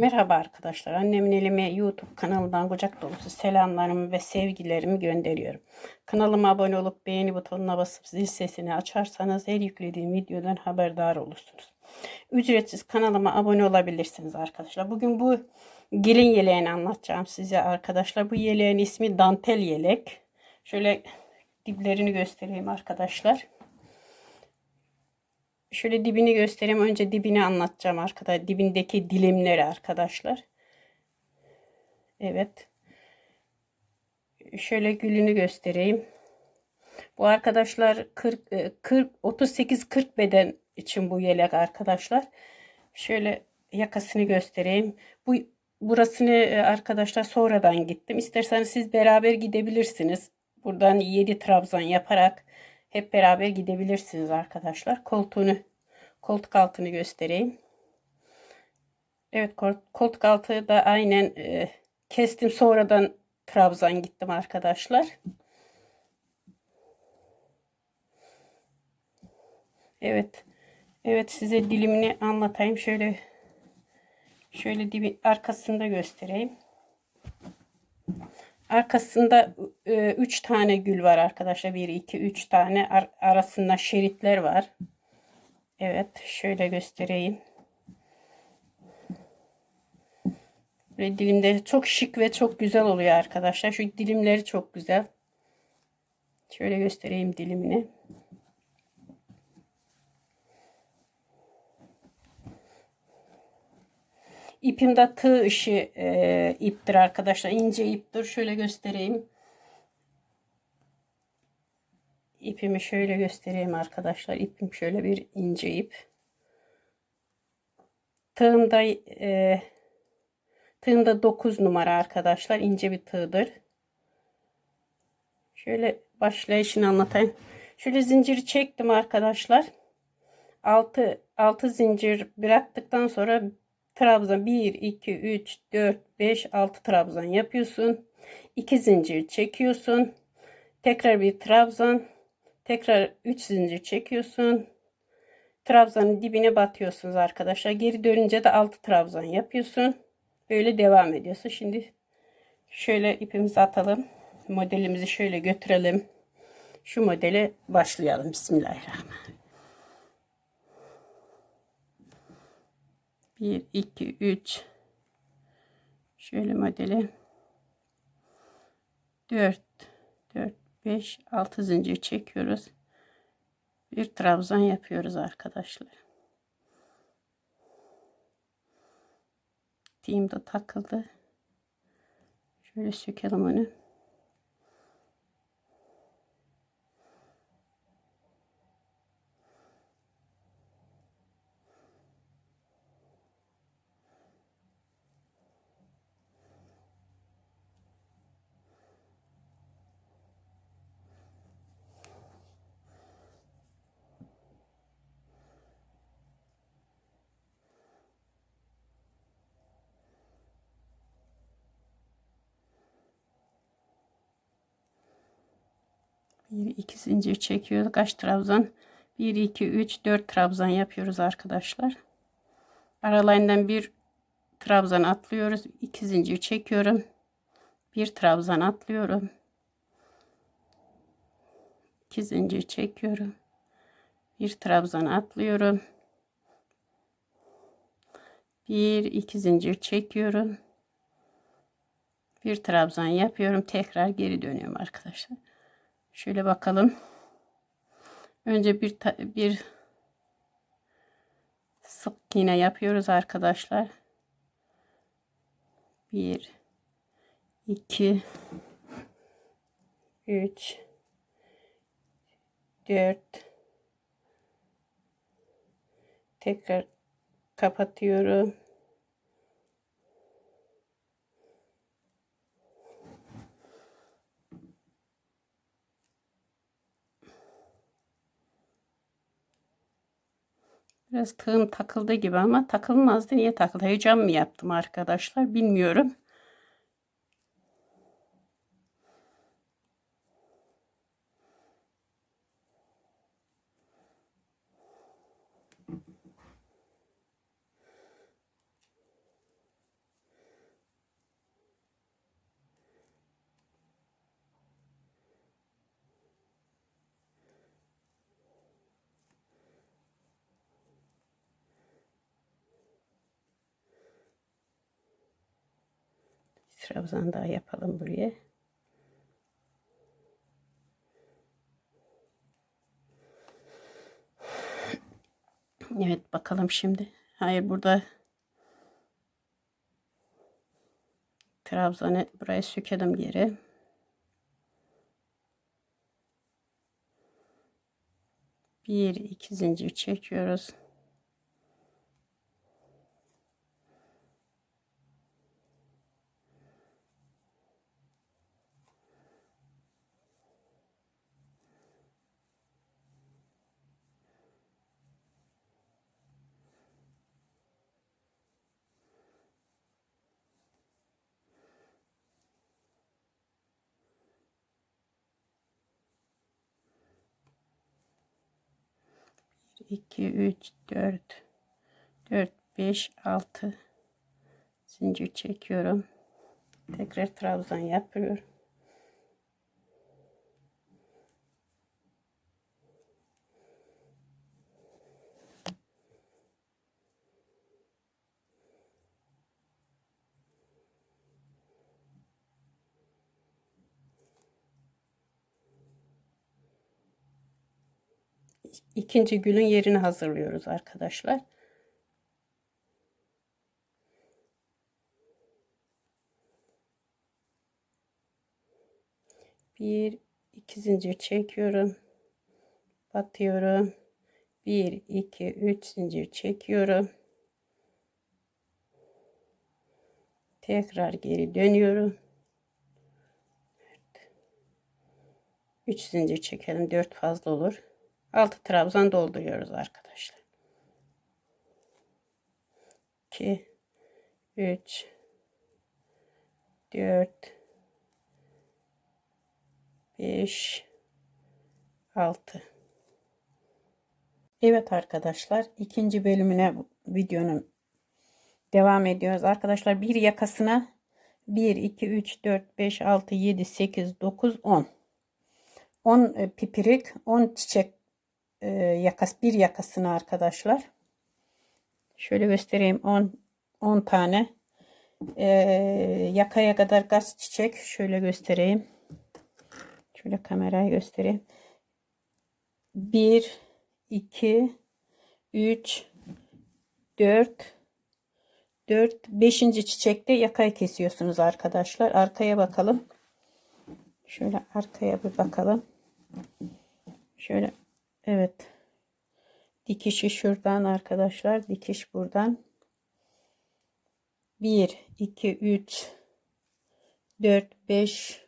Merhaba arkadaşlar. Annemin elime YouTube kanalından kucak dolusu selamlarımı ve sevgilerimi gönderiyorum. Kanalıma abone olup beğeni butonuna basıp zil sesini açarsanız her yüklediğim videodan haberdar olursunuz. Ücretsiz kanalıma abone olabilirsiniz arkadaşlar. Bugün bu gelin yeleğini anlatacağım size arkadaşlar. Bu yeleğin ismi dantel yelek. Şöyle diplerini göstereyim arkadaşlar. Şöyle dibini göstereyim. Önce dibini anlatacağım arkadaşlar. Dibindeki dilimleri arkadaşlar. Evet. Şöyle gülünü göstereyim. Bu arkadaşlar 40 40 38 40 beden için bu yelek arkadaşlar. Şöyle yakasını göstereyim. Bu burasını e, arkadaşlar sonradan gittim. İsterseniz siz beraber gidebilirsiniz. Buradan 7 trabzan yaparak hep beraber gidebilirsiniz arkadaşlar. Koltuğunu, koltuk altını göstereyim. Evet koltuk altı da aynen e, kestim. Sonradan Trabzan gittim arkadaşlar. Evet. Evet size dilimini anlatayım. Şöyle şöyle dibi arkasında göstereyim. Arkasında 3 e, tane gül var arkadaşlar. 1, 2, 3 tane. Ar arasında şeritler var. Evet. Şöyle göstereyim. Ve dilimde çok şık ve çok güzel oluyor arkadaşlar. Şu dilimleri çok güzel. Şöyle göstereyim dilimini. İpim de tığ işi e, iptir arkadaşlar. İnce iptir. Şöyle göstereyim. İpimi şöyle göstereyim arkadaşlar. İpim şöyle bir ince ip. Tığımda e, tığımda 9 numara arkadaşlar. İnce bir tığdır. Şöyle başlayışını anlatayım. Şöyle zinciri çektim arkadaşlar. 6 6 zincir bıraktıktan sonra trabzan 1 2 3 4 5 6 trabzan yapıyorsun. 2 zincir çekiyorsun. Tekrar bir trabzan tekrar 3 zincir çekiyorsun. Trabzanın dibine batıyorsunuz arkadaşlar. Geri dönünce de 6 trabzan yapıyorsun. Böyle devam ediyorsun. Şimdi şöyle ipimizi atalım. Modelimizi şöyle götürelim. Şu modele başlayalım. Bismillahirrahmanirrahim 1 2 3 şöyle modeli. 4 4 5 6 zincir çekiyoruz. Bir trabzan yapıyoruz arkadaşlar. Tiğim de takıldı. Şöyle sökelim onu Bir iki zincir çekiyoruz. Kaç trabzan? 1 2 3 4 trabzan yapıyoruz arkadaşlar. Aralarından bir trabzan atlıyoruz. 2 zincir çekiyorum. Bir trabzan atlıyorum. 2 zincir çekiyorum. Bir trabzan atlıyorum. Bir iki zincir çekiyorum. Bir trabzan yapıyorum. Tekrar geri dönüyorum arkadaşlar. Şöyle bakalım. Önce bir bir sık iğne yapıyoruz arkadaşlar. 1 2 3 4 tekrar kapatıyorum. Biraz tığım takıldı gibi ama takılmazdı. Niye takıldı? Heyecan mı yaptım arkadaşlar? Bilmiyorum. Trabzan daha yapalım buraya. Evet bakalım şimdi. Hayır burada trabzanı buraya sökelim geri. Bir iki zincir çekiyoruz. İki üç dört dört beş altı zincir çekiyorum. Tekrar trabzan yapıyorum. İkinci gülün yerini hazırlıyoruz arkadaşlar. Bir, iki zincir çekiyorum. Batıyorum. Bir, iki, üç zincir çekiyorum. Tekrar geri dönüyorum. 3 zincir çekelim. 4 fazla olur. 6 trabzan dolduruyoruz arkadaşlar. 2 3 4 5 6 Evet arkadaşlar ikinci bölümüne videonun devam ediyoruz. Arkadaşlar bir yakasına 1 2 3 4 5 6 7 8 9 10 10 pipirik 10 çiçek e, yakas bir yakasını arkadaşlar. Şöyle göstereyim 10 10 tane e, yakaya kadar gaz çiçek şöyle göstereyim. Şöyle kamerayı göstereyim. 1 2 3 4 4 5. çiçekte yakayı kesiyorsunuz arkadaşlar. Arkaya bakalım. Şöyle arkaya bir bakalım. Şöyle Evet. Dikişi şuradan arkadaşlar. Dikiş buradan. 1, 2, 3, 4, 5,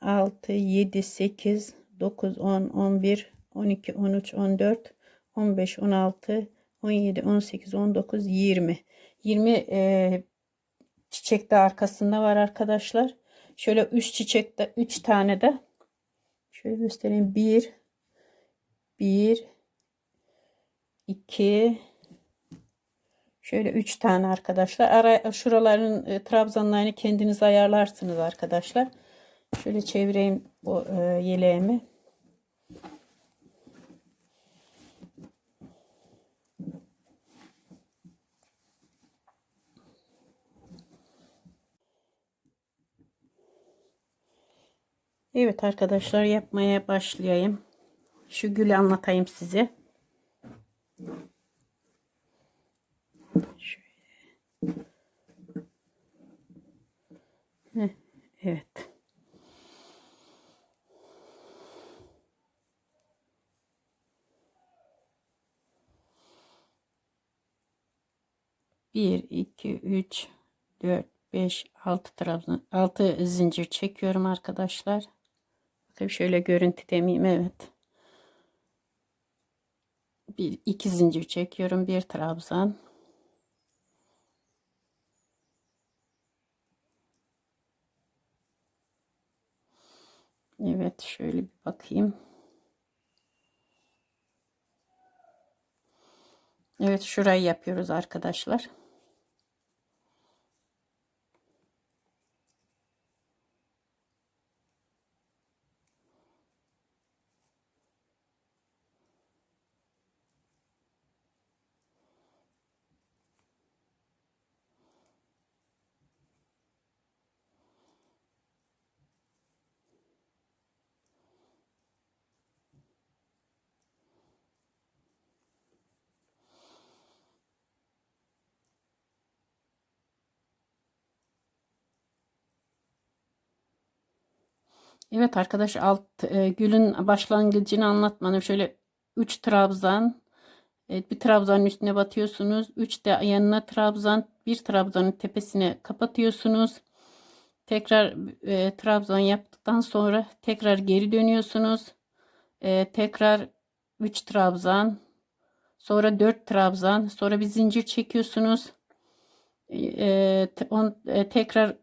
6, 7, 8, 9, 10, 11, 12, 13, 14, 15, 16, 17, 18, 19, 20. 20 e, çiçek de arkasında var arkadaşlar. Şöyle 3 çiçekte 3 tane de şöyle göstereyim. 1 1 2 şöyle 3 tane arkadaşlar. Ara şuraların e, trabzanlarını kendiniz ayarlarsınız arkadaşlar. Şöyle çevireyim bu e, yeleğimi. Evet arkadaşlar yapmaya başlayayım. Şu gülü anlatayım size. Şöyle. Evet. Bir, iki, üç, dört, beş, altı trabzan, altı zincir çekiyorum arkadaşlar. Bakın şöyle görüntü demeyeyim. Evet. Bir iki zincir çekiyorum. Bir trabzan. Evet şöyle bir bakayım. Evet şurayı yapıyoruz arkadaşlar. Evet arkadaş alt e, gülün başlangıcını anlatmadım. Şöyle 3 trabzan evet, bir trabzanın üstüne batıyorsunuz. 3 de yanına trabzan bir trabzanın tepesine kapatıyorsunuz. Tekrar e, trabzan yaptıktan sonra tekrar geri dönüyorsunuz. E, tekrar 3 trabzan sonra 4 trabzan sonra bir zincir çekiyorsunuz. E, te, on, e, tekrar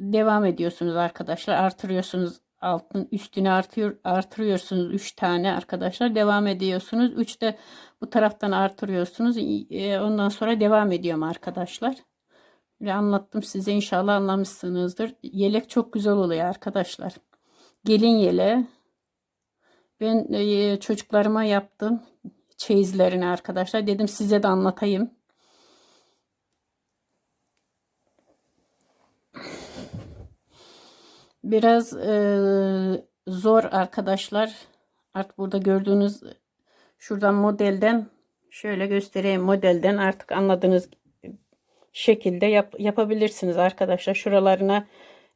devam ediyorsunuz arkadaşlar. Artırıyorsunuz altın üstüne artıyor artırıyorsunuz 3 tane arkadaşlar devam ediyorsunuz. 3 de bu taraftan artırıyorsunuz. E, ondan sonra devam ediyorum arkadaşlar. Böyle anlattım size inşallah anlamışsınızdır. Yelek çok güzel oluyor arkadaşlar. Gelin yele. Ben e, çocuklarıma yaptım çeyizlerini arkadaşlar. Dedim size de anlatayım Biraz e, zor arkadaşlar. Artık burada gördüğünüz şuradan modelden şöyle göstereyim modelden artık anladığınız şekilde yap, yapabilirsiniz arkadaşlar. Şuralarına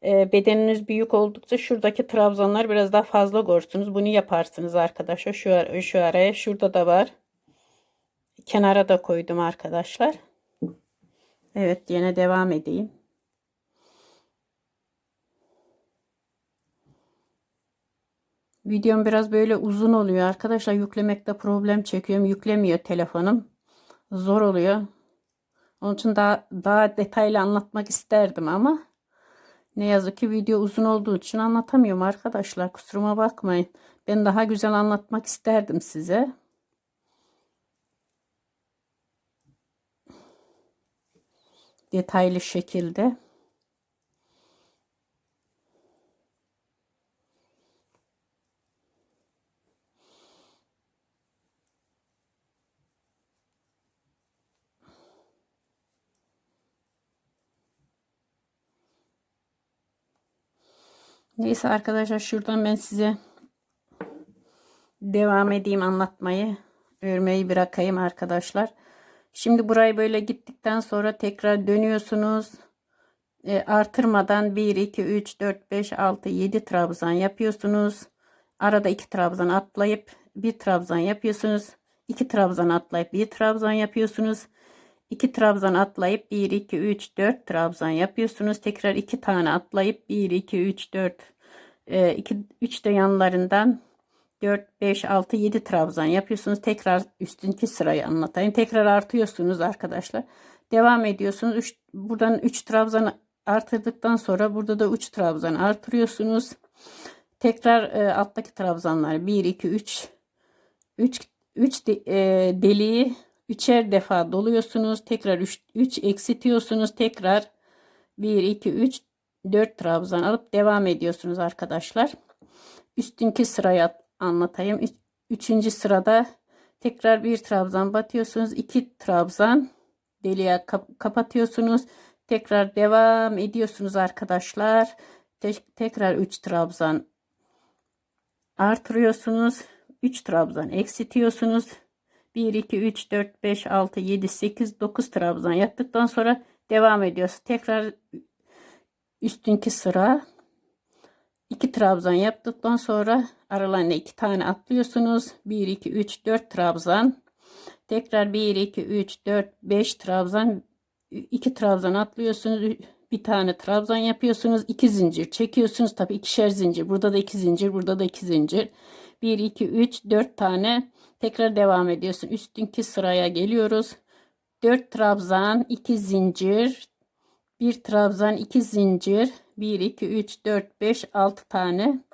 e, bedeniniz büyük oldukça şuradaki trabzanlar biraz daha fazla görürsünüz. Bunu yaparsınız arkadaşlar. Şu, şu araya şurada da var. Kenara da koydum arkadaşlar. Evet yine devam edeyim. Videom biraz böyle uzun oluyor arkadaşlar. Yüklemekte problem çekiyorum. Yüklemiyor telefonum. Zor oluyor. Onun için daha, daha detaylı anlatmak isterdim ama ne yazık ki video uzun olduğu için anlatamıyorum arkadaşlar. Kusuruma bakmayın. Ben daha güzel anlatmak isterdim size. Detaylı şekilde. Neyse arkadaşlar şuradan ben size devam edeyim anlatmayı. Örmeyi bırakayım arkadaşlar. Şimdi burayı böyle gittikten sonra tekrar dönüyorsunuz. E, artırmadan 1, 2, 3, 4, 5, 6, 7 trabzan yapıyorsunuz. Arada 2 trabzan atlayıp bir trabzan yapıyorsunuz. 2 trabzan atlayıp bir trabzan yapıyorsunuz. 2 trabzan atlayıp 1 2 3 4 trabzan yapıyorsunuz. Tekrar 2 tane atlayıp 1 2 3 4 2 3 de yanlarından 4 5 6 7 trabzan yapıyorsunuz. Tekrar üstündeki sırayı anlatayım. Tekrar artıyorsunuz arkadaşlar. Devam ediyorsunuz. 3 buradan 3 trabzan artırdıktan sonra burada da 3 trabzan artırıyorsunuz. Tekrar e, alttaki trabzanlar 1 2 3 3 3 de, e, deliği üçer defa doluyorsunuz. Tekrar 3 3 eksitiyorsunuz. Tekrar 1 2 3 4 trabzan alıp devam ediyorsunuz arkadaşlar. Üstünkü sırayı anlatayım. Üçüncü sırada tekrar bir trabzan batıyorsunuz. 2 trabzan deliğe kap kapatıyorsunuz. Tekrar devam ediyorsunuz arkadaşlar. Te tekrar 3 trabzan artırıyorsunuz. 3 trabzan eksitiyorsunuz. 1, 2, 3, 4, 5, 6, 7, 8, 9 trabzan yaptıktan sonra devam ediyoruz. Tekrar üstünki sıra 2 trabzan yaptıktan sonra aralarına 2 tane atlıyorsunuz. 1, 2, 3, 4 trabzan. Tekrar 1, 2, 3, 4, 5 trabzan. 2 trabzan atlıyorsunuz. Bir tane trabzan yapıyorsunuz. 2 zincir çekiyorsunuz. Tabi ikişer zincir. Burada da 2 zincir. Burada da 2 zincir. 1, 2, 3, 4 tane Tekrar devam ediyorsun. Üstünki sıraya geliyoruz. 4 trabzan, 2 zincir, 1 trabzan, 2 zincir, 1 2 3 4 5 6 tane.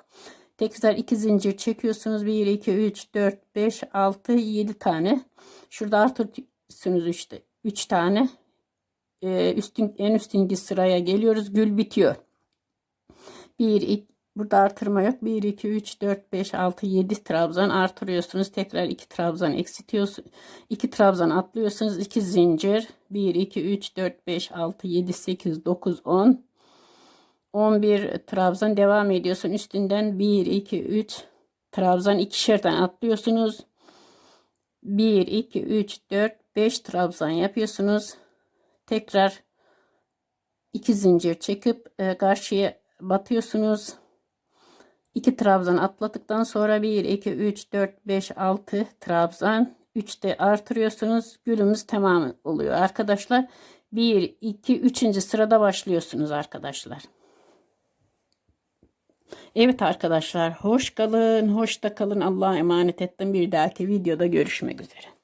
Tekrar 2 zincir çekiyorsunuz. 1 2 3 4 5 6 7 tane. Şurada artırıyorsunuz işte 3 tane. Ee, üstün en üstünki sıraya geliyoruz. Gül bitiyor. 1 2 Burada artırma yok. 1, 2, 3, 4, 5, 6, 7 trabzan artırıyorsunuz. Tekrar 2 trabzan eksitiyorsunuz. 2 trabzan atlıyorsunuz. 2 zincir. 1, 2, 3, 4, 5, 6, 7, 8, 9, 10. 11 trabzan devam ediyorsun. Üstünden 1, 2, 3 trabzan ikişerden atlıyorsunuz. 1, 2, 3, 4, 5 trabzan yapıyorsunuz. Tekrar 2 zincir çekip e, karşıya batıyorsunuz. 2 trabzan atladıktan sonra 1, 2, 3, 4, 5, 6 trabzan. 3'te artırıyorsunuz. Gülümüz tamam oluyor arkadaşlar. 1, 2, 3. sırada başlıyorsunuz arkadaşlar. Evet arkadaşlar hoş kalın, hoşta kalın. Allah'a emanet ettim. Bir dahaki videoda görüşmek üzere.